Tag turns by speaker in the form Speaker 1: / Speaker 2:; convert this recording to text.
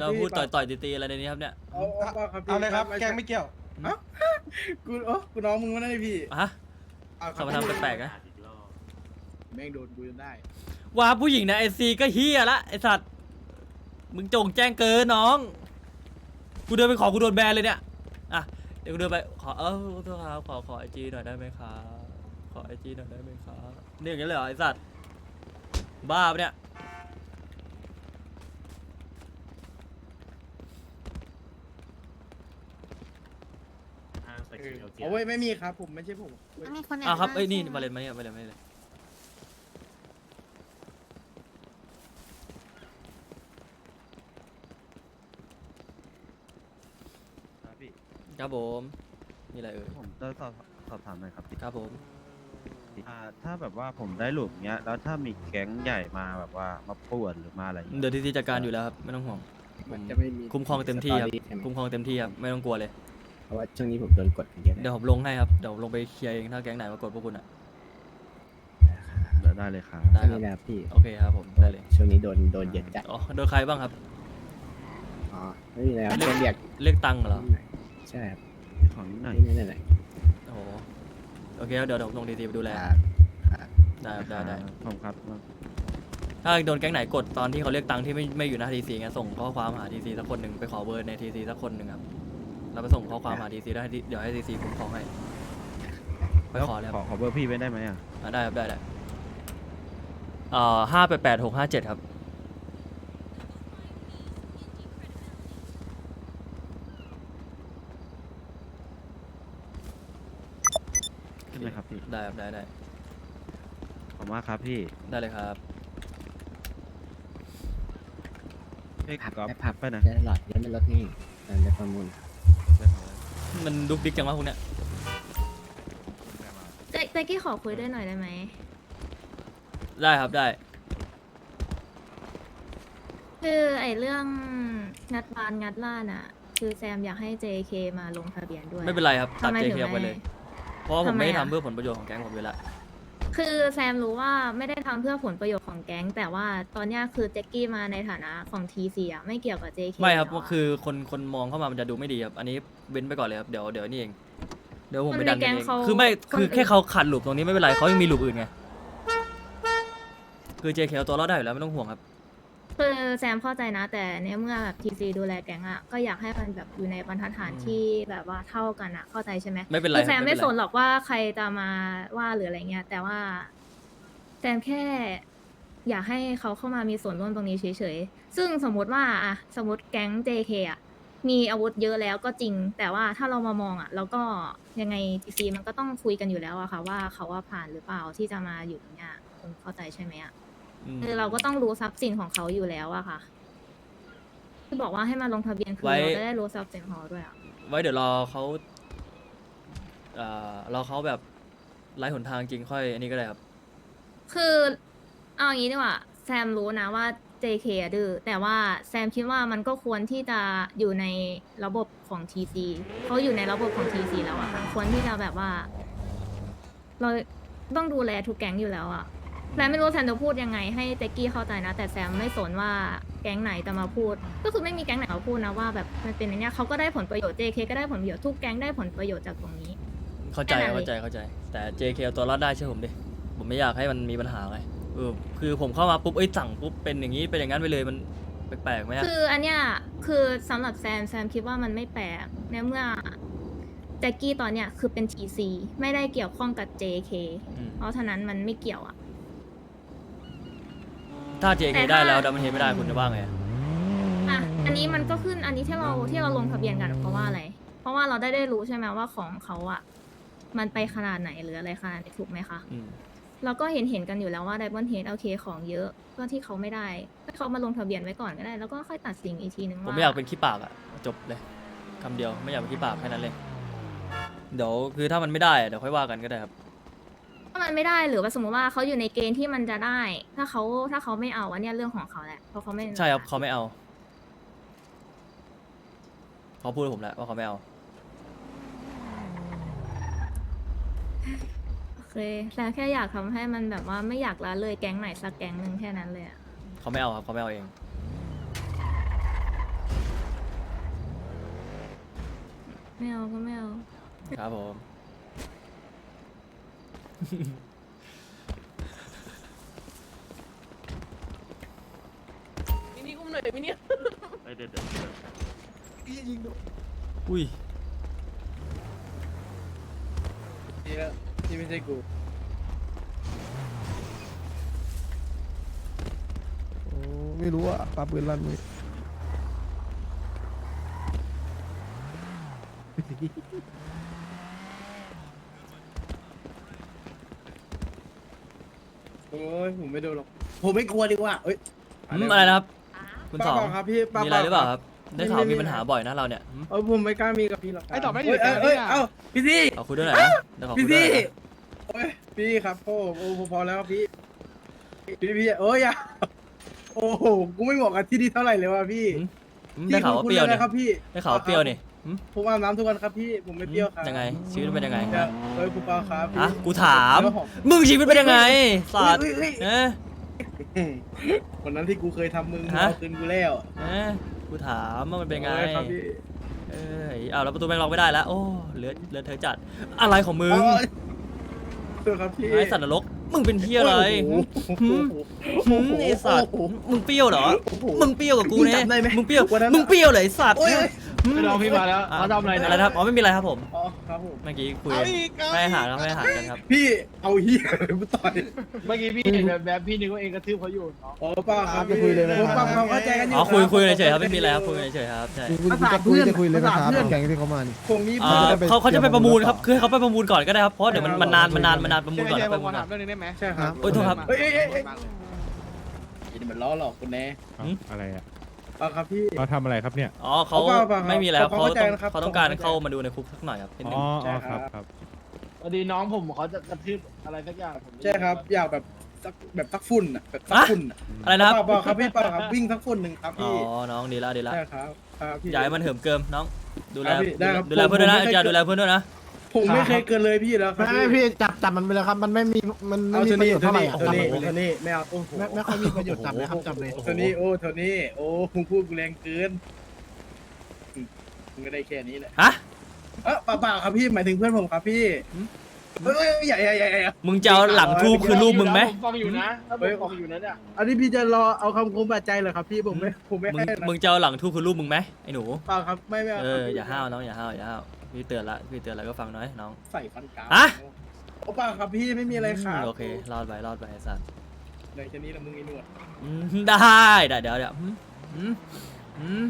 Speaker 1: เรา
Speaker 2: พี่
Speaker 1: พูดต่อย
Speaker 2: เปล่า
Speaker 1: ต่อยตีๆอะไรในนี้ครับเนี่ย
Speaker 2: เอาเอาเอาครับพี่
Speaker 3: เอาเลยครับ
Speaker 2: ไม่
Speaker 3: แก
Speaker 2: ใช่
Speaker 3: งไม่เกี่ยว
Speaker 2: กูโอ้กูน้องมึงไม่ได้พี่
Speaker 1: ฮะ
Speaker 2: เอาครั
Speaker 1: เขามาทำแปลกๆนะ
Speaker 2: แม่งโดนกูจนได้
Speaker 1: ว่าผู้หญิงในไอซีก็เฮียละไอสัตว์มึงจงแจ้งเกินน้องกูเดินไปขอกูโดนแบนเลยเนี่ยอะเดี๋ยวกูเดินไปขอเออขอโทษครับขอขอไอจีหน่อยได้ไหมครับขอไอจีหน่อยได้ไหมครับนี่อย่างนี้เลยเหรอไอสัตว์บ้าปะเนี่ย
Speaker 2: โอ้ยไม่มีครับผมไม่ใช่ผมเว้ย
Speaker 4: มีคนแอบ
Speaker 1: อะครับ
Speaker 4: ง
Speaker 1: เอ้ยนี่
Speaker 4: ใช่ไห
Speaker 1: มาเล่นมาเนี่ยมาเล่นมาเล่น
Speaker 5: ครับพี่
Speaker 1: ครับผมมีอะไรเอ่ย
Speaker 5: ผมจะสอบสอบถามหน่อยครับพี่
Speaker 1: ครับผม
Speaker 5: อ่าถ้าแบบว่าผมได้หลุมเงี้ย แล้วถ้ามีแก๊งใหญ่มาแบบว่ามาป่วนหรือมาอะไรเงี้ย
Speaker 1: เดี๋ยวทีซีจัดการอยู่แล้วครับไม่ต้องห่วงผ
Speaker 2: มัน
Speaker 1: ม
Speaker 2: จะไม่มี
Speaker 1: คุ้มครองเต็มที่ครับ
Speaker 2: สตอใช่ไหม
Speaker 1: คุ้มครองเต็มที่ครับไม่ต้องกลัวเลย
Speaker 2: เพ ราะว่าช่วงนี้ผมโดนกดเยอะ
Speaker 1: เดี๋ยวผมลงให้ครับ เดี๋ยวผมลงไปเคลียร์เองถ้าแก๊งไหนมากดพวกคุณอะ
Speaker 5: ได้เลยครับ
Speaker 1: ได้
Speaker 2: ช่วง
Speaker 1: ครับ
Speaker 2: นี้นะครับพี่
Speaker 1: โอเคครับผมได้เลย
Speaker 2: ช่วงนี้โดนโดนเยอะจัด
Speaker 1: อ๋อโดนใครบ้างครับ
Speaker 2: อ๋อไม่มีอะไรครับโดนเรียก
Speaker 1: เรียกตังค์เหรอ
Speaker 2: ใช่ครับ
Speaker 5: ของนิดหน่อย
Speaker 2: นี่นั่นแหละ
Speaker 1: โอ้โหโอเคครับเดี๋ยวเดี๋ยวผมลงทีซีไปดูแล
Speaker 2: ครับ
Speaker 1: ได้ครับได้ได้
Speaker 5: ผมครับ
Speaker 1: ถ้าโดนแก๊งไหนกดตอนที่เขาเรียกตังค์ที่ไม่ไม่อยู่หน้าทีซีไงส่งข้อความหาทีซีสักคนหนึ่งไปขอเบอร์ในทีซีสักคนหนึ่งครับ แล้วไปส่งข้อความหาทีซีได้ให้ TC เดี๋ยวให้ทีซีคุ้มครองให้ ไปขอแล้ว
Speaker 5: ขอขอเบอร์พี่ไว้ได้ไหมอะ
Speaker 1: อะได้ครับได้ได้เอ่อห้าแปดแปดหกห้าเจ็ดครับ
Speaker 5: ขึ้นไหมครับพี่
Speaker 1: ได้ครับได้ได้
Speaker 5: ขอบคุณมากครับพี่
Speaker 1: ได้เลยครับ
Speaker 5: เฮ้ย
Speaker 2: พับ
Speaker 5: ก๊อฟ
Speaker 2: ได้พับ
Speaker 5: ไปไหน
Speaker 2: ได้หลอดเยอะมันลดง่ายตอนได้ประมูล
Speaker 1: มันดุกดิกจังวะพวกเนี้ย
Speaker 4: เจ๊เจ๊กี้ขอคุยด้วยหน่อยได้ไหม
Speaker 1: ได้ครับได้
Speaker 4: คือไอ้เรื่องงัดบ้านงัดล่านอะ คือแซมอยากให้ JK มาลงทะเบียนด้วย
Speaker 1: ไม่เป็นไรครับตัด
Speaker 4: ทำไม
Speaker 1: เจ
Speaker 4: ถึง
Speaker 1: เคียไป
Speaker 4: ไม่
Speaker 1: เลย เพราะว่าผม
Speaker 4: ทำไม
Speaker 1: ไม่ได้
Speaker 4: อะ
Speaker 1: ทำเพื่อผลประโยชน์ของแก๊งผมอยู่แล้ว
Speaker 4: คือแซมรู้ว่าไม่ได้ทำเพื่อผลประโยชน์ของ แก๊ง แต่ว่าตอนเนี้ยคือแจ็คกี้มาในฐานะของ TC อะไม่เกี่ยวกับ JK
Speaker 1: ไม่ครับ
Speaker 4: แล้ว
Speaker 1: ก็
Speaker 4: อะ
Speaker 1: คือคนคนมองเข้ามามันจะดูไม่ดีครับ อันนี้เว้นไปก่อนเลยครับ เดี๋ยวเดี๋ยวนี่เอง เดี๋ยวผม
Speaker 4: คน
Speaker 1: ไป
Speaker 4: ใน
Speaker 1: ดันกัน
Speaker 4: แก๊ง
Speaker 1: เอง
Speaker 4: เขา
Speaker 1: คือไม่
Speaker 4: คน
Speaker 1: คือ
Speaker 4: อื่น
Speaker 1: แค่เขาขัดหลุมตรงนี้ไม่เป็นไรเขายังมีหลุมอื่นไงคือเจเคเอาตัวรอดได้อยู่แล้วไม่ต้องห่วงครับ
Speaker 4: คือแซมเข้าใจนะ แต่ในเมื่อแบบ TC ดูแลแก๊งอะก็อยากให้มันแบบอยู่ในบรรทัดฐานที่แบบว่าเท่ากันอะเข้าใจใช่ไหม
Speaker 1: ไม่เป็นไร
Speaker 4: คือแซ
Speaker 1: ครับ
Speaker 4: ม
Speaker 1: ไม่
Speaker 4: ไม่
Speaker 1: เป็น
Speaker 4: ส
Speaker 1: ไร
Speaker 4: นหรอกว่าใครจะมาว่าหรืออะไรเงี้ยแต่ว่าแซมแค่ อยากให้เขาเข้ามามีส่วนร่วมตรงนี้เฉยๆ ซึ่งสมมติว่าอะสมมติแก๊ง JK อะมีอาวุธเยอะแล้วก็จริง แต่ว่าถ้าเรามามองอะแล้วก็ยังไง TC มันก็ต้องคุยกันอยู่แล้วอะค่ะว่าเขาว่าผ่านหรือเปล่าที่จะมาอยู่ตรงเนี้ยคุณเข้าใจใช่ไหมอะ
Speaker 1: ม
Speaker 4: คือเราก็ต้องรู้ทรัพย์สินของเขาอยู่แล้วอะค่ะ ที่บอกว่าให้มาลงทะเบียนคือ
Speaker 1: ไว้
Speaker 4: เราจะได้รู้ทรัพย์สินของเขาด้วยอะ
Speaker 1: ไว้เดี๋ยวรอเขาเอ่อรอเขาแบบไร้หนทางจริงค่อยอันนี้ก็ได้ครับ
Speaker 4: คือ เอาอย่างนี้ดีกว่าแซมรู้นะว่า JK อะดื้อแต่ว่าแซมคิดว่ามันก็ควรที่จะอยู่ในระบบของ TC เขาอยู่ในระบบของ TC แล้วอะค่ะควรที่จะแบบว่า เราต้องดูแลทุกแก๊งอยู่แล้วอะแซมไม่รู้แซมจะพูดยังไงให้แจ็กกี้เข้าใจนะ แต่แซมไม่สนว่าแก๊งไหนจะมาพูด ก็คือไม่มีแก๊งไหนมาพูดนะว่าแบบมันเป็นอย่างเนี้ยเขาก็ได้ผลประโยชน์ JK ก็ได้ผลประโยชน์ทุกแก๊งได้ผลประโยชน์จากตรงนี้
Speaker 1: เข้าใจเข้าใจเข้าใจ แต่ JK เอาตัวรอดได้เชื่อผมดิ ผมไม่อยากให้มันมีปัญหาไง เออคือผมเข้ามาปุ๊บเอ้ยสั่งปุ๊บเป็นอย่างนี้เป็นอย่างนั้นไปเลยมันแปลกๆไหมอะ
Speaker 4: คืออันเนี้ยคือสำหรับแซมแซมคิดว่ามันไม่แปลกในเมื่อแจ็กกี้ตอนเนี้ยคือเป็น TC ไม่ได้เกี่ยวข้องกับ JK
Speaker 1: ม
Speaker 4: เพราะฉะนั้นมันไม่เกี่ยวอะ
Speaker 1: ถ้า JK
Speaker 4: แต่ถ้า
Speaker 1: ได้แล้วดัมเบิลเฮดไม่ได้คุณจะว่าไงอะ
Speaker 4: อะอันนี้มันก็ขึ้นอันนี้ที่เราที่เราลงทะเบียนกันเพราะว่าอะไร เพราะว่าเราได้ได้รู้ใช่ไหมว่าของเขาอะมันไปขนาดไหนหรืออะไรขนาดไหนถูกไหมคะ
Speaker 1: อืม
Speaker 4: เราก็เห็นเห็นกันอยู่แล้วว่าไดบอนเฮดโอเคของเยอะก็ที่เขาไม่ได้ให้เขามาลงทะเบียนไว้ก่อนก็ได้ แล้วก็ค่อยตัดสินอีกทีนึง
Speaker 1: ผม
Speaker 4: ว่า
Speaker 1: ไม่อยากเป็นขี้ปากอะจบเลยคำเดียวไม่อยากเป็นขี้ปากแค่นั้นเลยเดี๋ยวคือถ้ามันไม่ได้อะเดี๋ยวค่อยว่ากันก็ได้ครับ
Speaker 4: ถ้ามันไม่ได้หรือว่าสมมติว่าเขาอยู่ในเกณฑ์ที่มันจะได้ ถ้าเขาถ้าเขาไม่เอาอันเนี้ยเรื่องของเขาแหละเพราะเขาไม่
Speaker 1: ใช่ครับเขาไม่เอาเขาพูดกับผมแล้วว่าเขาไม่เอา
Speaker 4: โอ เคแซวแค่อยากทำให้มันแบบว่าไม่อยากละเลยแก๊งไหนสักแก๊งหนึ่งแค่นั้นเลยอะ
Speaker 1: เขาไม่เอาครับเขาไม่เอาเอง
Speaker 4: ไม่เอาก็ไม่เอา
Speaker 1: ครับผม
Speaker 3: มินิอุ้มหน่อยมินิ
Speaker 5: เดี๋ยวเดี๋ยวเดี๋ยว
Speaker 1: อุ้ย
Speaker 2: ที่ไม่ใช่กู
Speaker 6: โอ้ไม่รู้อะปาปืนลั่นมือ
Speaker 2: โอ้ยผมไม่โดนหรอกผมไม่กลัวดีกว่าเอ้ย
Speaker 1: อืมอะไรนะครับ คุณสอง
Speaker 2: เปล่าครับพี่เปล่า
Speaker 1: มีอะไรหรือเปล่าครับ ได้ข่าว
Speaker 2: ไม่
Speaker 1: มี
Speaker 2: ไม่
Speaker 1: ปัญหาบ่อยนะเราเนี่ยอืม
Speaker 2: เออผมไม่กล้ามีกับพี่หรอกครับ
Speaker 7: ไอ้ต่อไม่ได้
Speaker 2: เอ้ย
Speaker 7: อยู่
Speaker 2: เอ้ย
Speaker 7: แถวนี้
Speaker 2: เอ้ย
Speaker 7: อะ
Speaker 2: เอ้าพี่ซี่
Speaker 1: ขอคุยด้วยหน่อยนะเดี๋ยวขอคุ
Speaker 2: พี่
Speaker 1: ยด้วย
Speaker 2: ซี่
Speaker 1: หน่อยนะ
Speaker 2: โอ้ยพี่ครับโอ้โอ้พอแล้วครับพี่พี่พี่โอ้ยอย่าโอ้โหกูไม่เหมาะกับที่นี่เท่าไหร่เลยว่ะพี่
Speaker 1: อืมอืมได้ข่าวว่าเปรี้ยว
Speaker 2: พี่
Speaker 1: เนี่ย
Speaker 2: นะครับพี่
Speaker 1: ได้ข่าวว่าเปรี้ยวนี่อืม
Speaker 2: ผมอาบน้ำทุกวันครับพี่ผมไม่เปรี้ยวครับ
Speaker 1: ยังไงชีวิตมันเป็นยังไง
Speaker 2: เดี๋ยวเอ้ยกูเปล่าครับพี่
Speaker 1: ฮะกูถาม
Speaker 2: เดี๋ยวผ
Speaker 1: มึงชีวิตเป็นยังไงสัตว์
Speaker 2: เฮ้ยเฮ้ย
Speaker 1: เอ๊ะ
Speaker 2: วันนั้นที่กูเคยทำมึง
Speaker 1: ฮะ
Speaker 2: เอาคืนกูแล้ว
Speaker 1: เอ๊ะ กูถามว่ามันเป็นไง
Speaker 2: โอ้ยครับพี่
Speaker 1: เอ้ยอ้าวแล้วประตูแม่งล็อกไม่ได้แล้ว โอ้เหลือเหลือเธอจัด อะไรของมึง
Speaker 2: โอ้ยเตัวครับพี่
Speaker 1: ไอ้สัตว์นรก มึงเป็นเที่ยอะไร
Speaker 2: โอ้โห
Speaker 1: หืมหืมไอ้สัตว์ มึงเปรี้ยวเหรอ
Speaker 2: โอ้โห
Speaker 1: มึงเปรี้ยวกับกู
Speaker 2: มึง
Speaker 1: เนี่ย
Speaker 2: จำได้ไหม
Speaker 1: มึงเปรี้ยว
Speaker 2: วันนั้น
Speaker 1: มึงเปรี้ยวเหรอไอ้สัตว์
Speaker 2: โอ้ย
Speaker 1: หืม
Speaker 7: น้องพี่มาแล้ว
Speaker 1: อะ
Speaker 7: เขาทำอะไรนะ
Speaker 1: อะไรนะครับ อ๋อไม่มีอะไรครับผม
Speaker 2: อ๋อครับผม
Speaker 1: เมื่อกี้คุย
Speaker 7: เอาอีกเอา
Speaker 1: ให้อาหาร
Speaker 7: อีก
Speaker 1: ครับให้อาหารกันครับ
Speaker 2: พี่เอาเฮียมาต่อย
Speaker 7: เมื่อกี้พี่เห็นแบบแบบพี่นึกว่าเองกระทืบเขาอยู่เนาะ
Speaker 2: อ๋อเปล่าครับ
Speaker 6: จะคุยเลยไหม
Speaker 2: ผมปรับความเข้าใจกันอยู่
Speaker 1: อ๋อคุย
Speaker 2: รับ
Speaker 1: คุยเฉยๆครับไม่มีอะไรครับคุยเฉยๆครับใช่
Speaker 6: คุณ
Speaker 2: ภาษา
Speaker 6: จะคุย
Speaker 2: เพื่อน
Speaker 6: จะคุยเลยไหม
Speaker 2: ภาษา
Speaker 6: ครับ
Speaker 2: เพื่อน
Speaker 6: แก๊งที่เขามานี่
Speaker 2: คงนี้
Speaker 1: อ่า
Speaker 6: จะได้ไป
Speaker 1: เขาเขาจะไปประมูลครับ
Speaker 6: เตรียม
Speaker 1: คือให้เขาไปประมูลก่อนก็ได้ครับเพราะเดี๋ยวมันมันนานมันนานมันนานประมูลก่อน
Speaker 7: ใช่
Speaker 1: นะ
Speaker 7: ผ
Speaker 1: ประ
Speaker 7: ม
Speaker 1: มู
Speaker 7: ข
Speaker 1: ล
Speaker 7: อ
Speaker 1: ก่อ
Speaker 7: ถานมเรื่องนึงได้ไหม
Speaker 2: ใช่ครับ
Speaker 1: โอ้ยโทษครับ
Speaker 2: เอ้ยเอ้ยเอ้ยเอ้ย
Speaker 7: มากเลย
Speaker 2: นี่มันล้อหลอกคุณแน่
Speaker 1: หืม
Speaker 8: อะไรอะ
Speaker 2: เอาครับพี่
Speaker 8: เราทำอะไรครับเนี่ย
Speaker 1: อ๋อเขา
Speaker 2: เอาเปล่าเปล่าครับ
Speaker 1: ไม่มีแล้ว
Speaker 2: เขา
Speaker 1: เขา
Speaker 2: เข้าใจ
Speaker 1: ต้อง
Speaker 2: นะครับ
Speaker 1: เขาต้องการ
Speaker 2: เขาเข้าใจ
Speaker 1: เข้ามาดูในคุกสักหน่อยครับนิดนึ
Speaker 8: อ๋
Speaker 1: ง
Speaker 8: อ
Speaker 2: ใช่
Speaker 8: อ๋อ
Speaker 2: ค
Speaker 8: ค
Speaker 2: รั
Speaker 8: รับบครับ
Speaker 7: พอดีน้องผมเขาจะกระทืบอะไรสักอย่างผม
Speaker 2: ใช่ครับ อยากแบบสักแบบสักฝุ่นอะแบบสักฝุ่นอะ
Speaker 1: อะไรนะครับ
Speaker 2: เปล่าเปล่าครับพี่เปล่าครับวิ่งสักฝุ่นหนึ่งครับ
Speaker 1: อ๋อ
Speaker 2: พี่
Speaker 1: น้องดีละดีละ
Speaker 2: ใช่ครับครับพี่
Speaker 1: อย่าให้มันเหิมเกิมน้อง ดูแล
Speaker 2: ครับพี่ได้ครับ
Speaker 1: ดูแลเพื่อนด้วยนะ
Speaker 2: ผมไม่
Speaker 1: อย่า
Speaker 2: เคย
Speaker 1: ดูแลเพื่อนด้วยนะ
Speaker 2: ผมไม่เคยเกินเลยพี่แล้วครับ
Speaker 6: ไม่ไม่พี่จับจับมันไปเลยครับ มันไม่มีมันไม่
Speaker 2: เอา
Speaker 6: มี
Speaker 2: โท
Speaker 6: ประ
Speaker 2: นี่
Speaker 6: โยชน์
Speaker 2: โท
Speaker 6: เท่าไหร่
Speaker 2: นี่
Speaker 6: อะ
Speaker 2: โท
Speaker 6: จับ
Speaker 2: นี่
Speaker 6: มันไปเลย
Speaker 2: โทนี่ไม่เอาโอ้โห
Speaker 6: ไม่ไม่ค่อยมีประโยชน์จับเลยครับจับเลย
Speaker 2: โทนี่โอ้โทนี่โอ้มึงพูดกูแรงเกินมึงก็ได้แค่นี้แหละ
Speaker 1: ฮะ
Speaker 2: เออเปล่าเปล่าครับพี่หมายถึงเพื่อนผมครับพี่
Speaker 1: หืม
Speaker 2: เอ้ยเอ้ยใหญ่ใหญ่ใหญ่ใหญ่
Speaker 1: มึงจะเอาหลังทูบคือรูปมึงไหม
Speaker 7: ผฟังอยู่นะถ้าผมฟังอยู่นะเนี่ย
Speaker 2: อันนี้พี่จะรอเอาคำคมบาดใจเหรอครับพี่ผมไม่ผมไม่
Speaker 1: มึง
Speaker 2: ให้นะ
Speaker 1: มึงจะเอาหลังทูบคือรูปมึงไหมไอ้หนู
Speaker 2: เปล่าครับไม่ไม่
Speaker 1: เอ
Speaker 2: เอา
Speaker 1: อ
Speaker 2: ครับ
Speaker 1: อย่าห้าวน้องอย่าห้าวอย่าห้าว พี่เตือนละพี่เตือนอะไรก็ฟังน้อยน้อง
Speaker 2: ใส่ฟันกราม
Speaker 1: ฮะ
Speaker 2: โอ้เปล่าครับพี่ไม่มีอะไรครับ
Speaker 1: โอเครอดไปรอดไปไอ้สัตว์
Speaker 2: เลยแค่นี้ละมึงไอ้หนวด
Speaker 1: อืมได้ได้เดี๋ยวเดี๋ยวอืมอืมอืม